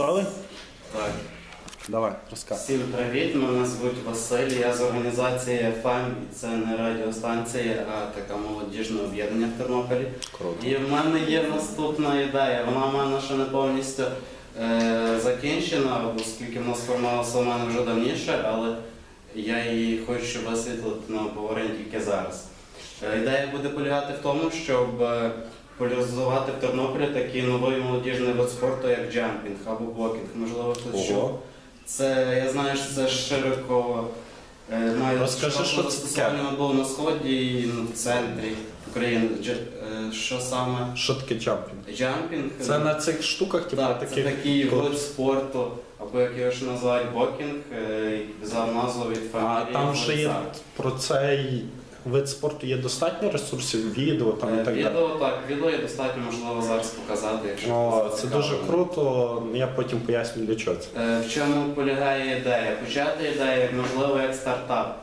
Готовий? Так. Давай, розказуй. Всім привіт, мене звуть Василь, я з організації і це не радіостанція, а така молодіжне об'єднання в Тернополі. Круто. І в мене є наступна ідея. Вона в мене ще не повністю е, закінчена, оскільки вона сформувалася у мене вже давніше, але я її хочу висвітлити на обговоренні тільки зараз. Е, ідея буде полягати в тому, щоб е, популяризувати в Тернополі такий новий молодіжний вид спорту, як джампінг або блокінг. Можливо, хтось чув. Це я знаю, що це широко е, має Розкажи, що це застосування було на сході і в центрі України. Дж- е, Що саме? Що таке джампінг? Джампінг. Це на цих штуках, типу, так, це такий вид спорту, або як його ще називають бокінг, е, взяв назву від А фамілії. там же є про цей вид спорту є достатньо ресурсів, відео там і Е, так далі. Відео так, відео є достатньо можливо зараз показати, якщо О, це це дуже круто. Я потім поясню для чого це. Е, В чому полягає ідея? Почати ідею, можливо, як стартап.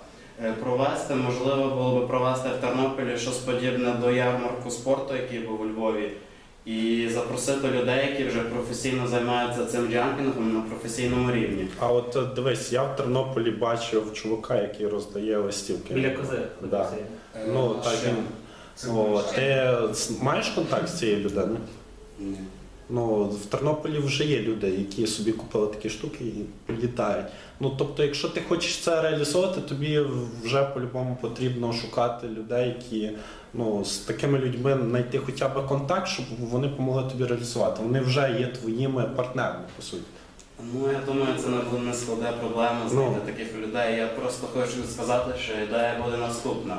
Е, Провести, можливо, було би провести в Тернополі щось подібне до ярмарку спорту, який був у Львові, і запросити людей, які вже професійно займаються цим джампінгом на професійному рівні. А от е, дивись, я в Тернополі бачив чувака, який роздає листівки. Біля кози. Да. Е, Ну, так він. О, ти маєш контакт з цією людиною? Ні. Ну, в Тернополі вже є люди, які собі купили такі штуки і літають. Ну тобто, якщо ти хочеш це реалізовувати, тобі вже по-любому потрібно шукати людей, які ну, з такими людьми знайти хоча б контакт, щоб вони допомогли тобі реалізувати. Вони вже є твоїми партнерами, по суті. Ну, я думаю, це не складе проблема знайти Ну. таких людей. Я просто хочу сказати, що ідея буде наступна.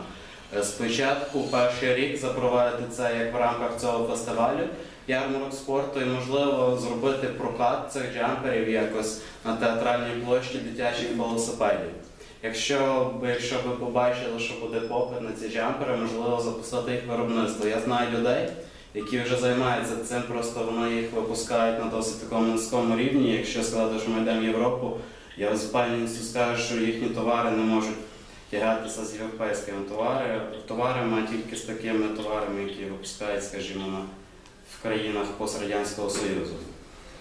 Е, Спочатку перший рік запровадити це як в рамках цього фестивалю ярмарок спорту і можливо зробити прокат цих джамперів якось на театральній площі дитячих велосипедів. Якщо б якщо ви побачили, що буде попит на ці джампери, можливо запустити їх виробництво. Я знаю людей, які вже займаються цим, просто вони їх випускають на досить такому низькому рівні. Якщо сказати, що ми йдемо в Європу, я з впевненістю скажу, що їхні товари не можуть тягатися з європейськими товари, товарами, а тільки з такими товарами, які випускають, скажімо, в країнах пострадянського Союзу.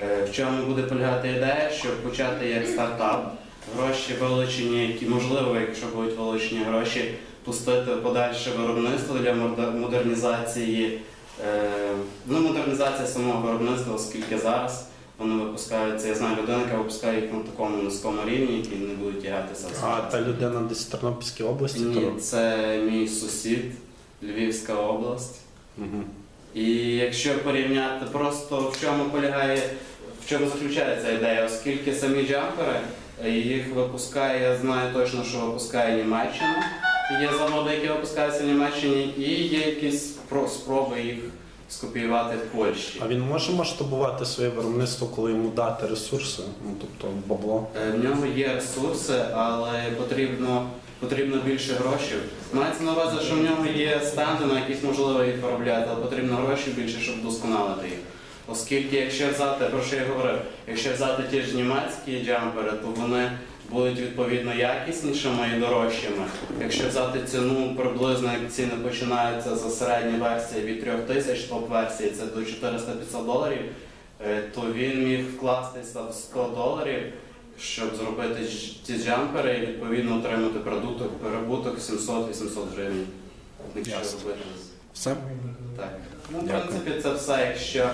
Е, В чому буде полягати ідея, щоб почати як стартап, гроші вилучені, які можливо, якщо будуть вилучені гроші, пустити подальше виробництво для модернізації, е, ну, модернізація самого виробництва, оскільки зараз вони випускаються. Я знаю людину, яка випускає їх на такому низькому рівні, які не будуть тягатися. А та людина десь в Тернопільській області, то Ні, це мій сусід, Львівська область. Угу. І якщо порівняти просто в чому полягає, в чому заключається ідея, оскільки самі джампери е, їх випускає, я знаю точно, що випускає Німеччина. Є заводи, які випускаються в Німеччині, і є якісь про- спроби їх скопіювати в Польщі. А він може масштабувати своє виробництво, коли йому дати ресурси, ну тобто бабло. Е, В нього є ресурси, але потрібно, потрібно більше грошей. Мається на увазі, що в нього є стенди, на яких можливо їх виробляти, але потрібно грошей більше, щоб вдосконалити їх. Оскільки, якщо взяти, про що я говорив, якщо взяти ті ж німецькі джампери, то вони будуть відповідно якіснішими і дорожчими. Якщо взяти ціну приблизно, як ціни починаються за середні версії від 3 тисяч, топ-версії це до 400-500 доларів, е, то він міг вкластися в 100 доларів, щоб зробити ці джампери і відповідно отримати прибуток, прибуток 700-800 гривень. Якщо робити Все? так. Ну, в принципі, це все. Якщо